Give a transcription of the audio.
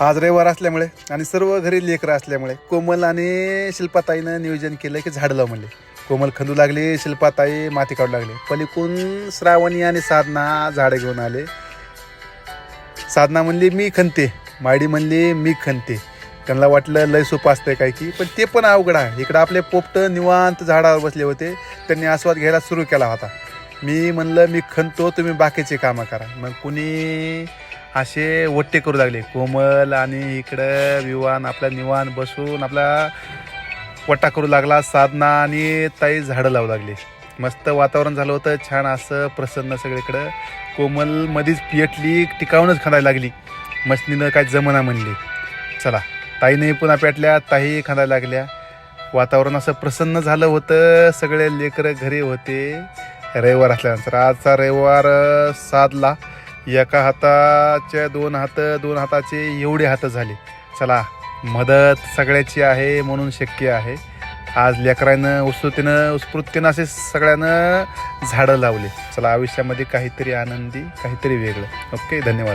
आज रविवार असल्यामुळे आणि सर्व घरी लेकरं असल्यामुळे कोमल आणि शिल्पाताईनं नियोजन केलं की झाडं लाव म्हणले. कोमल खंदू लागली शिल्पाताई माती काढू लागली. पलिकून श्रावणी आणि साधना झाडं घेऊन आले. साधना म्हणली मी खणते माडी म्हणली मी खणते त्यांना वाटलं लय सोपं असतंय काय की पण ते पण अवघड आहे. इकडं आपले पोपट निवांत झाडावर बसले होते. त्यांनी आस्वाद घ्यायला सुरू केला होता. मी म्हणलं मी खणतो तुम्ही बाकीचे कामं करा. मग कुणी असे वट्टे करू लागले. कोमल आणि इकडं विवान आपल्या निवान बसून आपला वट्टा करू लागला साधना आणि ताई झाडं लावू लागली. मस्त वातावरण झालं होतं छान असं प्रसन्न सगळीकडं. कोमल मधीच पियटली टिकावूनच खांदायला लागली. मशनीनं काय जमना म्हणली. चला ताईने पुन्हा पेटल्या ताई खांदायला लागल्या. वातावरण असं प्रसन्न झालं होतं सगळे लेकरं घरी होते. रविवार असल्यानंतर. आजचा रविवार साधला एका हाताच्या दोन हात दोन हाताचे एवढे हात झाले. चला मदत सगळ्याची आहे म्हणून शक्य आहे. आज लेकरानं उत्सुकतेनं उत्स्फूर्तीनं असे सगळ्यानं झाडं लावले. चला आयुष्यामध्ये काहीतरी आनंदी काहीतरी वेगळं. ओके धन्यवाद.